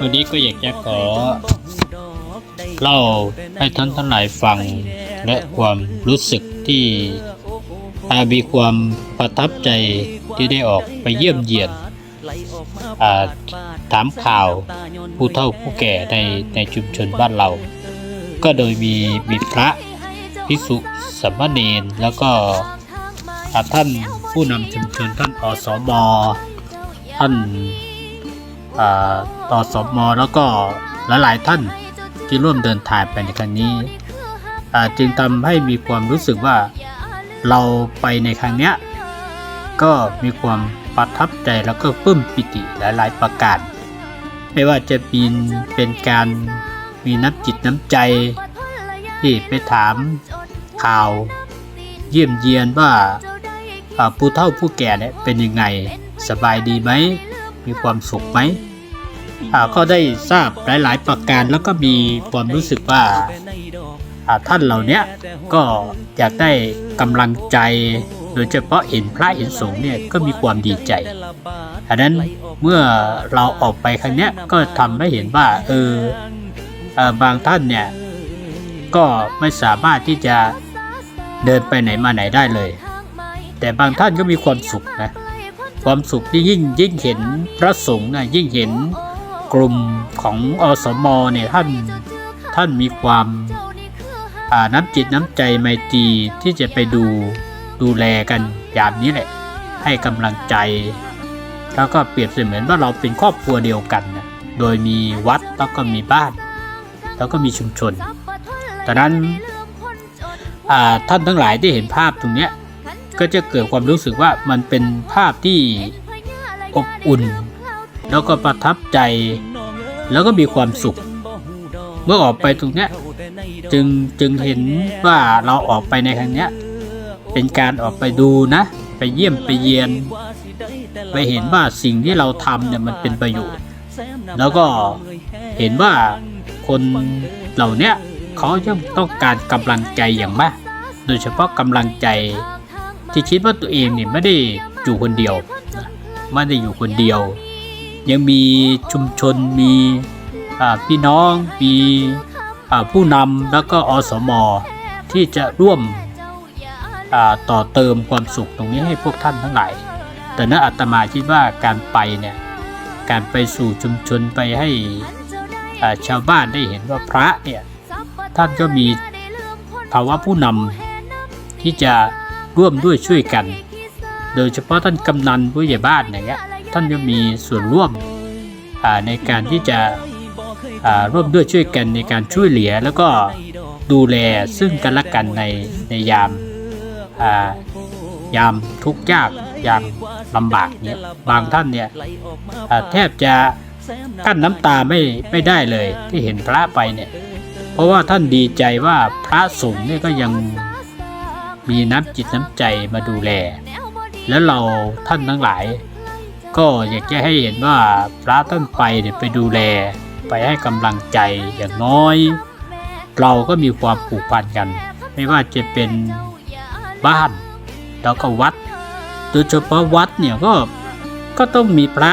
วันนี้ก็อยากจะขอ เล่าให้ท่านทั้งหลายฟัง และความรู้สึกที่อามีความประทับใจที่ได้ออกไปเยี่ยมเยียนถามข่าวผู้เฒ่าผู้แก่ในในชุมชนบ้านเรา ก็โดยมีมีพระภิกษุสามเณรแล้วก็ท่านผู้นำชุมชนท่านอสมท่าน ต่อสมอแล้วก็หลายๆท่านที่ร่วมเดินทางไปในครั้งนี้ จึงทำให้มีความรู้สึกว่าเราไปในครั้งเนี้ยก็มีความประทับใจแล้วก็ปลื้มปิติหลาย ๆ ประการ ไม่ว่าจะเป็นเป็นการมีน้ำจิตน้ำใจ ที่ไปถามข่าว เยี่ยมเยียนว่าผู้เฒ่าผู้แก่เนี่ยเป็นยังไงสบายดีไหม มีความสุขไหมอาก็ได้ทราบหลายๆ ประการแล้วก็มีความรู้สึกว่าอาท่านเหล่านี้ก็อยากได้กำลังใจ โดยเฉพาะเห็นพระเห็นสงฆ์เนี่ยก็มีความดีใจอันนั้นเมื่อเราออกไปครั้งนี้ก็ทำให้เห็นว่าเออบางท่านเนี่ยก็ไม่สามารถที่จะเดินไปไหนมาไหนได้เลย แต่บางท่านก็มีความสุขนะ ความสุขที่ยิ่งยิ่งเห็นพระสงฆ์นะยิ่งเห็นกลุ่มของอสมเนี่ยท่านท่านมีความน้ำจิตน้ำใจไมตรีที่จะไปดูดูแลกันยามนี้แหละ ให้กำลังใจ แล้วก็เปรียบเสมือนว่าเราเป็นครอบครัวเดียวกันนะโดยมีวัดแล้วก็มีบ้าน แล้วก็มีชุมชนดังนั้นท่านทั้งหลายที่เห็นภาพตรงเนี้ย ก็จะเกิดความรู้สึกว่ามันเป็นภาพที่อบอุ่น แล้วก็ประทับใจ แล้วก็มีความสุข เมื่อออกไปตรงเนี้ยจึงจึงเห็นว่าเราออกไปในครั้งเนี้ยเป็นการออกไปดูนะ ไปเยี่ยมไปเยียน ไปเห็นว่าสิ่งที่เราทำเนี่ยมันเป็นประโยชน์ แล้วก็เห็นว่าคนเหล่านี้เขาย่อมต้องการกำลังใจอย่างมาก โดยเฉพาะกำลังใจ ที่คิดว่าตัวเองเนี่ยไม่ได้อยู่คนเดียวไม่ได้อยู่คนเดียว ยังมีชุมชนมีพี่น้องมีผู้นำแล้วก็อสมที่จะร่วมต่อเติมความสุขตรงนี้ให้พวกท่านทั้งหลาย แต่นั้นอาตมาคิดว่าการไปเนี่ยการไปสู่ชุมชนไปให้ชาวบ้านได้เห็นว่าพระเนี่ยท่านก็มีภาวะผู้นำที่จะ ร่วมด้วยช่วยกัน โดยเฉพาะท่านกำนันผู้ใหญ่บ้านอย่างเงี้ยท่านจะมีส่วนร่วมในการที่จะร่วมด้วยช่วยกันในการช่วยเหลือแล้วก็ดูแลซึ่งกันและกันในในยามยามทุกข์ยากยามลำบากเนี่ยบางท่านเนี่ยแทบจะกั้นน้ำตาไม่ไม่ได้เลยที่เห็นพระไปเนี่ยเพราะว่าท่านดีใจว่าพระสงฆ์เนี่ยก็ยัง มีน้ำจิตน้ำใจมาดูแล แล้วเราท่านทั้งหลาย ก็อยากจะให้เห็นว่าพระท่านไปเนี่ยไปดูแล ไปให้กำลังใจอย่างน้อย เราก็มีความผูกพันกัน ไม่ว่าจะเป็นบ้านแล้วก็วัด โดยเฉพาะวัดเนี่ยก็ก็ต้องมีพระ